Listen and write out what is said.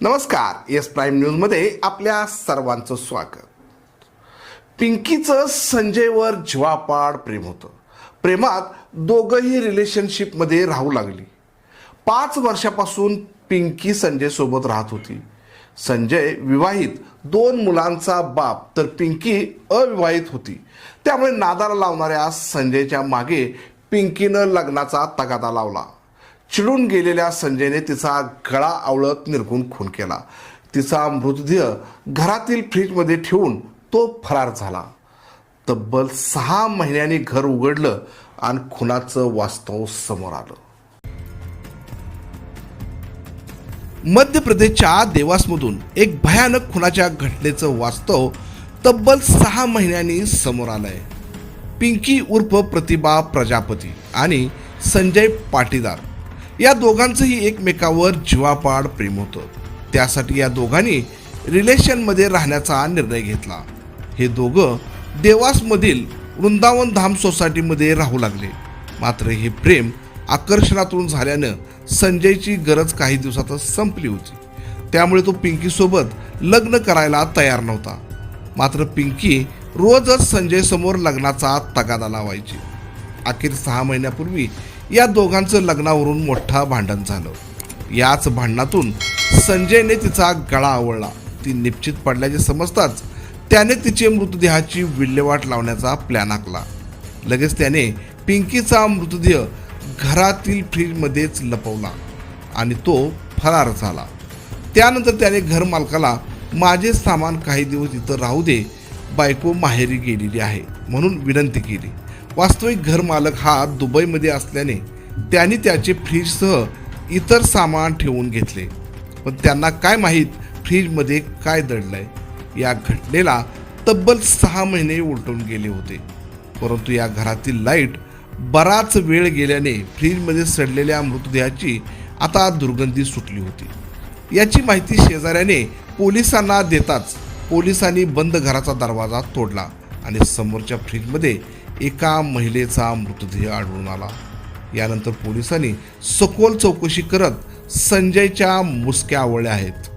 नमस्कार S prime न्यूजमध्ये आपल्या सर्वांचं स्वागत. पिंकीचं संजयवर जीवापाड प्रेम होतं. प्रेमात दोघंही रिलेशनशिपमध्ये राहू लागली. पाच वर्षापासून पिंकी संजयसोबत राहत होती. संजय विवाहित दोन मुलांचा बाप तर पिंकी अविवाहित होती. त्यामुळे नादाला लावणाऱ्या संजयच्या मागे पिंकीनं लग्नाचा तगादा लावला. चिडून गेलेल्या संजयने तिचा गळा आवळत निरगून खून केला. तिचा मृतदेह घरातील फ्रीजमध्ये ठेवून तो फरार झाला. तब्बल सहा महिन्यांनी घर उघडलं आणि खुनाचं वास्तव समोर आलं. मध्य प्रदेशच्या देवासमधून एक भयानक खुनाच्या घटनेचं वास्तव तब्बल सहा महिन्यांनी समोर आलंय. पिंकी उर्फ प्रतिभा प्रजापती आणि संजय पाटीदार. या दोघांचंही एकमेकावर जीवापाड प्रेम होतं. त्यासाठी या दोघांनी रिलेशनमध्ये राहण्याचा निर्णय घेतला. हे दोघं देवासमधील वृंदावन धाम सोसायटीमध्ये राहू लागले. मात्र हे प्रेम आकर्षणातून झाल्यानं संजयची गरज काही दिवसातच संपली होती. त्यामुळे तो पिंकीसोबत लग्न करायला तयार नव्हता. मात्र पिंकी रोजच संजय समोर लग्नाचा तगादा लावायची. अखेर सहा महिन्यापूर्वी या दोघांचं लग्नावरून मोठा भांडण झालं. याच भांडणातून संजयने तिचा गळा आवळला. ती निश्चित पडल्याचे समजताच त्याने तिचे मृतदेहाची विल्हेवाट लावण्याचा प्लॅन आखला. लगेच त्याने पिंकीचा मृतदेह घरातील फ्रीजमध्येच लपवला आणि तो फरार झाला. त्यानंतर त्याने घरमालकाला माझे सामान काही दिवस इथं राहू दे. बायको माहेरी गेलेली आहे म्हणून विनंती केली. वास्तविक घरमालक हा दुबईमध्ये असल्याने त्यांनी त्याचे फ्रीजसह इतर सामान ठेवून घेतले. पण त्यांना काय माहीत फ्रीजमध्ये काय दडलंय? या घटनेला तब्बल सहा महिने उलटून गेले होते. परंतु या घरातील लाइट बराच वेळ गेल्याने फ्रीजमध्ये सडलेल्या मृतदेहाची आता दुर्गंधी सुटली होती. याची माहिती शेजाऱ्याने पोलिसांना देताच पोलिसांनी बंद घराचा दरवाजा तोडला आणि समोरच्या फ्रीजमध्ये एका महिलेचा मृतदेह आढळून आला. यानंतर पोलिसांनी सखोल चौकशी करत संजयच्या मुसक्या आवळल्या आहेत.